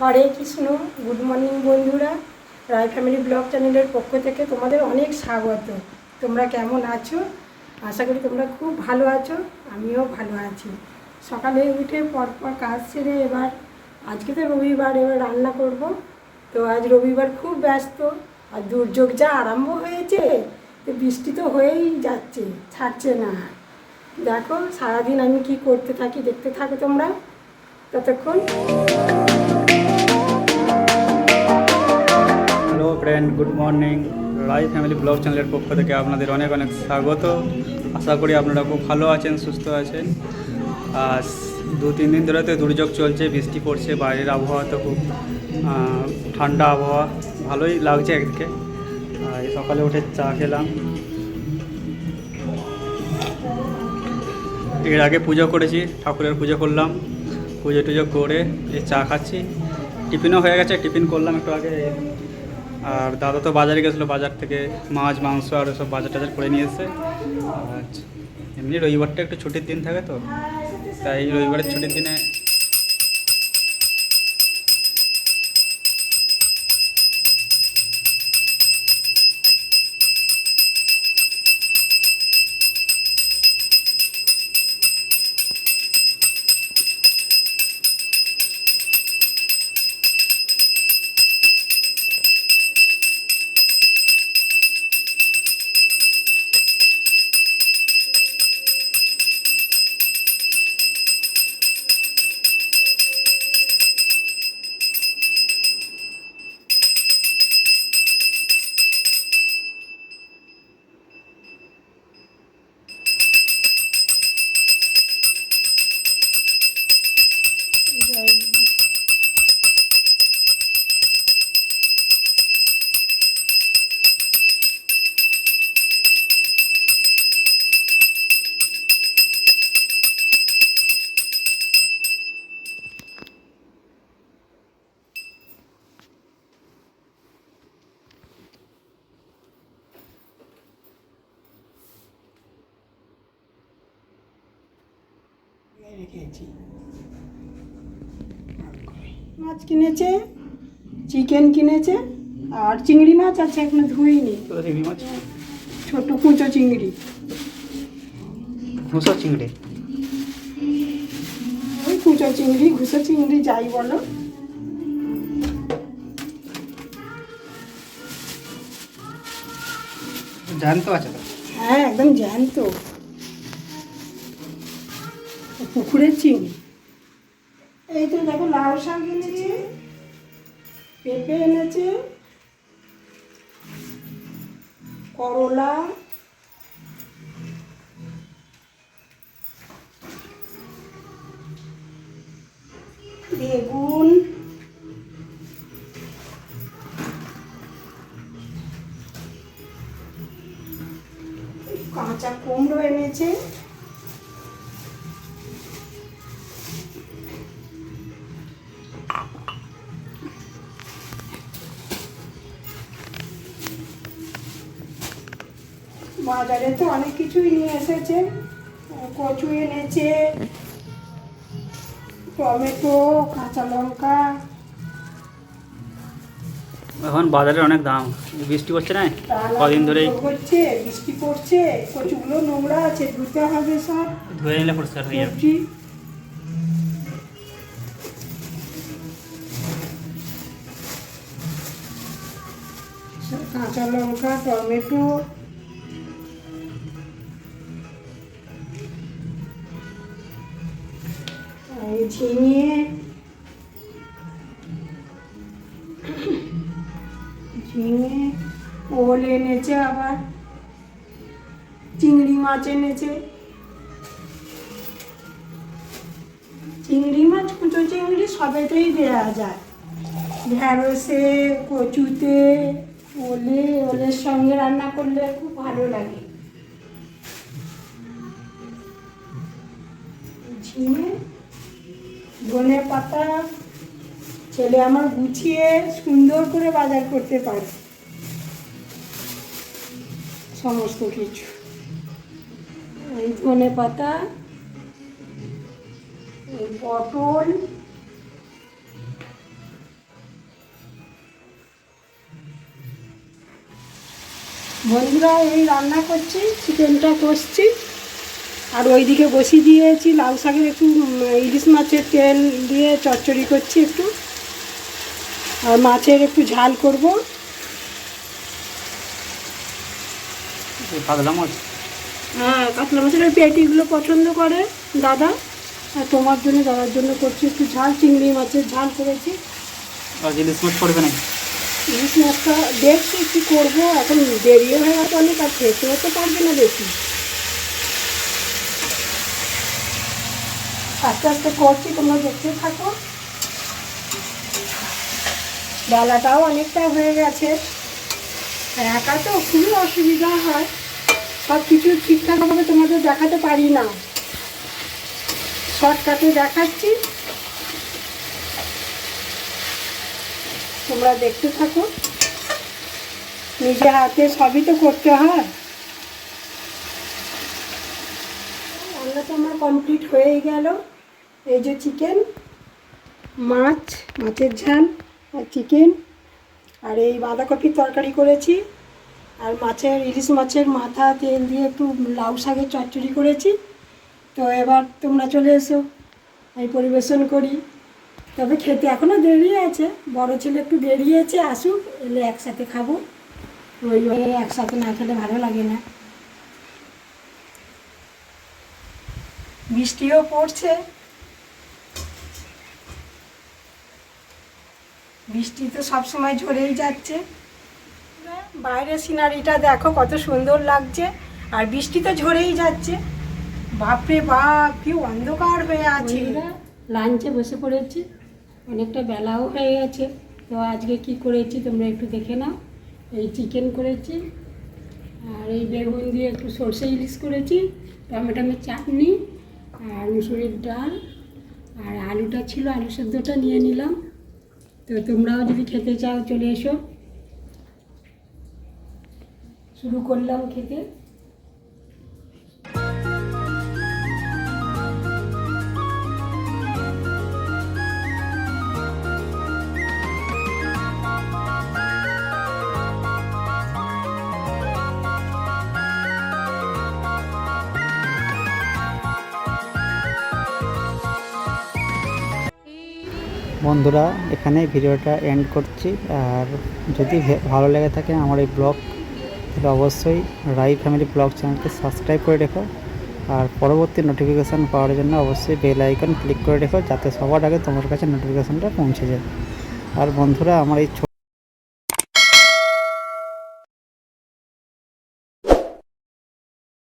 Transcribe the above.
হরে Krishna, good morning বন্ধুরা রায় family blog চ্যানেলের পক্ষ থেকে তোমাদের অনেক স্বাগত। তোমরা কেমন আছো? আশা করি তোমরা খুব ভালো আছো, আমিও ভালো আছি। সকালে উঠে পরপর কাজ সেরে এবার আজকে তো রবিবার, এবার রান্না করব। তো আজ রবিবার খুব ব্যস্ত, আর দুর্যোগ যা আরম্ভ হয়েছে, তো বৃষ্টি তো হয়েই যাচ্ছে, ছাড়ছে না। দেখো, সারাদিন আমি কি করতে থাকি, দেখতে থাকো তোমরা। ততক্ষণ friend, good morning. Rai family blog চ্যানেলের পক্ষ থেকে আপনাদের অনেক অনেক স্বাগত। আশা করি আপনারা খুব ভালো আছেন, সুস্থ আছেন। আর দু, তিন দিন ধরে তো দুর্যোগ চলছে, বৃষ্টি পড়ছে, বাইরের আবহাওয়া তো খুব ঠান্ডা আবহাওয়া। ভালোই লাগছে একদিকে। আর সকালে উঠে চা খেলাম। এর আগে পুজো করেছি, ঠাকুরের পুজো করলাম। পুজো টুজো করে এই চা খাচ্ছি। টিফিনও হয়ে গেছে, টিফিন করলাম একটু আগে। আর দাদা তো বাজারে গেছিল বাজার থেকে মাছ, মাংস আর সব বাজার টাজার করে নিয়ে এসে আর এমনি রবিবারটা একটু ছুটির দিন থাকে তো, তাই রবিবারের ছুটির দিনে রেখেছি মাছ কিনেছে চিকেন কিনেছে আর চিংড়ি মাছ আছে এখনও ধুইনি। চিংড়ি মাছ? ছোট কুচো চিংড়ি। ভুসো চিংড়ি? ওই কুচো চিংড়ি ঘুষো চিংড়ি যাই বলো। জানতো আছে তো? হ্যাঁ একদম জ্যান্ত। পুকুরের চিংড়ি। এই তো দেখো লাউ শাক এনেছে, পেঁপে এনেছে, করলা, বেগুন, কাঁচা কুমড়ো এনেছে। বাজারে তো অনেক কিছুই নিয়ে এসেছে। কচু এনেছে টমেটো কাঁচা লঙ্কা। এখন বাজারে অনেক দাম। বৃষ্টি পড়ছে না? কদিন ধরেই হচ্ছে বৃষ্টি পড়ছে কচুগুলো নোংরা আছে ধুতে হবে সব। ধুয়ে নিলে পরিষ্কার হয়ে যাবে কাঁচা লঙ্কা টমেটো ঝিঙে। ঝিঙে, ওল এনেছে আবার। চিংড়ি মাছ এনেছে। চিংড়ি মাছ, কুচো চিংড়ি সবেতেই দেওয়া যায়। ঢ্যাঁড়সে, কচুতে, ওলে, ওলের সঙ্গে রান্না করলে খুব ভালো লাগে। ঝিঙে ধনে পাতা ছেলে আমার গুছিয়ে সুন্দর করে বাজার করতে পারে। সমস্ত কিছু। এই ধনে পাতা, এই পটল, বন্ধুরা, এই রান্না করছি, চিকেনটা করছি আর ওইদিকে বসিয়ে দিয়েছি লাল শাকের একটু ইলিশ মাছের তেল দিয়ে চচ্চড়ি করছি একটু। আর মাছের একটু ঝাল করব। পাতলা মাছ? হ্যাঁ কাতলা মাছের ওই পেটিগুলো পছন্দ করে দাদা। আর তোমার জন্য দাদার জন্য করছি একটু ঝাল চিংড়ি মাছের ঝাল করেছি। আর ইলিশ মাছ পড়বে নাকি? ইলিশ মাছটা দেখছি কী করব এখন দেরিও হয়ে গেছে অনেক আর খেতেও তো পারবে না বেশি। আস্তে আস্তে করছি, তোমরা দেখতে থাকো। বেলাটাও অনেকটা হয়ে গেছে। একা তো খুবই অসুবিধা হয়। সব কিছু ঠিকঠাকভাবে তোমাদের দেখাতে পারি না। শর্টকাটে দেখাচ্ছি। তোমরা দেখতে থাকো। নিজে হাতে সবই তো করতে হয়। রান্না তো আমার কমপ্লিট হয়েই গেল। এই যে চিকেন মাছ, মাছের ঝাল আর চিকেন আর এই বাঁধাকপির তরকারি করেছি। আর মাছের, ইলিশ মাছের মাথা তেল দিয়ে একটু লাউ শাকের চচ্চড়ি করেছি। তো এবার তোমরা চলে এসো, আমি পরিবেশন করি। তবে খেতে এখনও দেরি আছে, বড় ছেলে একটু দেরি আছে আসুক, এলে একসাথে খাব। ওইভাবে একসাথে না খেলে ভালো লাগে না। বৃষ্টিও পড়ছে বৃষ্টি তো সবসময় ঝরেই যাচ্ছে। বাইরের সিনারিটা দেখো, কত সুন্দর লাগছে। আর বৃষ্টি তো ঝরেই যাচ্ছে। বাপরে বাপ, কি অন্ধকার হয়ে আছে। লাঞ্চে বসে পড়েছি। অনেকটা বেলাও হয়ে গেছে। তো আজকে কি করেছি তোমরা একটু দেখে নাও। এই চিকেন করেছি। আর এই বেগুন দিয়ে একটু সর্ষে ইলিশ করেছি। টমেটোমের চাটনি। আর মুসুরির ডাল। আর আলুটা ছিল, আলু সেদ্ধটা নিয়ে নিলাম। তো তোমরাও যদি খেতে চাও চলে এসো। শুরু করলাম খেতে। বন্ধুরা, এখানে ভিডিওটা এন্ড করছি। আর যদি ভালো লেগে থাকে আমার এই ব্লগ তাহলে অবশ্যই রাই ফ্যামিলি ব্লগ চ্যানেলকে সাবস্ক্রাইব করে রেখো। আর পরবর্তী নোটিফিকেশান পাওয়ার জন্য অবশ্যই বেল আইকন ক্লিক করে রেখো, যাতে সবার আগে তোমার কাছে নোটিফিকেশানটা পৌঁছে যায়। আর বন্ধুরা, আমার এই